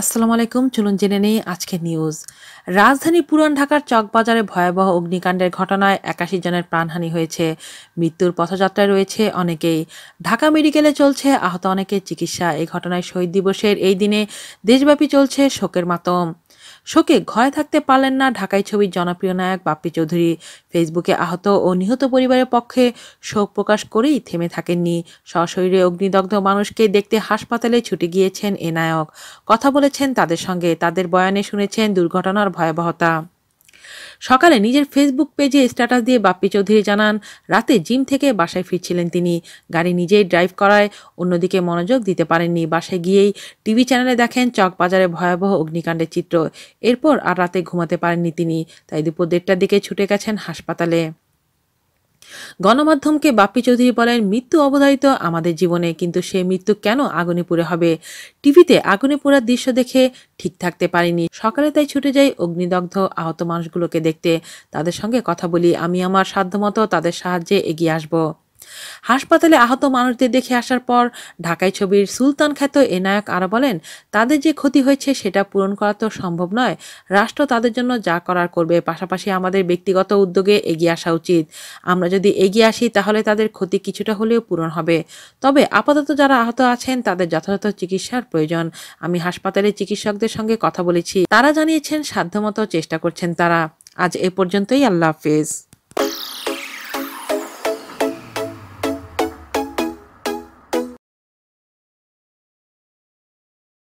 আসসালামু আলাইকুম। চলুন জেনে নেই আজকের নিউজ রাজধানী পুরান ঢাকার চকবাজারে ভয়াবহ অগ্নিকাণ্ডের ঘটনায় একাশি জনের প্রাণহানি হয়েছে। মৃত্যুর পথযাত্রায় রয়েছে অনেকেই। ঢাকা মেডিকেলে চলছে আহত অনেকের চিকিৎসা। এই ঘটনায় শহীদ দিবসের এই দিনে দেশব্যাপী চলছে শোকের মাতম। শোকে ঘরে থাকতে পারলেন না। ঢাকাই ছবির জনপ্রিয় নায়ক বাপ্পি চৌধুরী ফেসবুকে আহত ও নিহত পরিবারের পক্ষে শোক প্রকাশ করেই থেমে থাকেননি। সশরীরে অগ্নিদগ্ধ মানুষকে দেখতে হাসপাতালে ছুটে গিয়েছেন এ নায়ক। কথা বলেছেন তাদের সঙ্গে। তাদের বয়ানে শুনেছেন দুর্ঘটনার ভয়াবহতা। সকালে নিজের ফেসবুক পেজে স্ট্যাটাস দিয়ে বাপ্পি চৌধুরী জানান, রাতে জিম থেকে বাসায় ফিরছিলেন তিনি। গাড়ি নিজেই ড্রাইভ করায়, অন্যদিকে মনোযোগ দিতে পারেননি। বাসে গিয়েই টিভি চ্যানেলে দেখেন চকবাজারে ভয়াবহ অগ্নিকাণ্ডের চিত্র। এরপর আর রাতে ঘুমাতে পারেননি তিনি। তাই দুপুর দেড়টার দিকে ছুটে গেছেন হাসপাতালে। গণমাধ্যমকে বাপ্পি চৌধুরী বলেন, মৃত্যু অবধারিত আমাদের জীবনে, কিন্তু সে মৃত্যু কেন আগুনে পুড়ে হবে? টিভিতে আগুনে পোড়ার দৃশ্য দেখে ঠিক থাকতে পারিনি। সকালে তাই ছুটে যাই অগ্নিদগ্ধ আহত মানুষগুলোকে দেখতে। তাদের সঙ্গে কথা বলি, আমি আমার সাধ্যমতো তাদের সাহায্যে এগিয়ে আসব। হাসপাতালে আহত মানুষদের দেখে আসার পর ঢাকায় ছবির সুলতান খ্যাত এনায়ক আরও বলেন, তাদের যে ক্ষতি হয়েছে সেটা পূরণ করা তো সম্ভব নয়। রাষ্ট্র তাদের জন্য যা করার করবে। পাশাপাশি আমাদের ব্যক্তিগত উদ্যোগে এগিয়ে আসা উচিত। আমরা যদি এগিয়ে আসি, তাহলে তাদের ক্ষতি কিছুটা হলেও পূরণ হবে। তবে আপাতত যারা আহত আছেন, তাদের যথাযথ চিকিৎসার প্রয়োজন। আমি হাসপাতালে চিকিৎসকদের সঙ্গে কথা বলেছি। তারা জানিয়েছেন, সাধ্যমতো চেষ্টা করছেন তারা। আজ এ পর্যন্তই। আল্লাহ হাফেজ।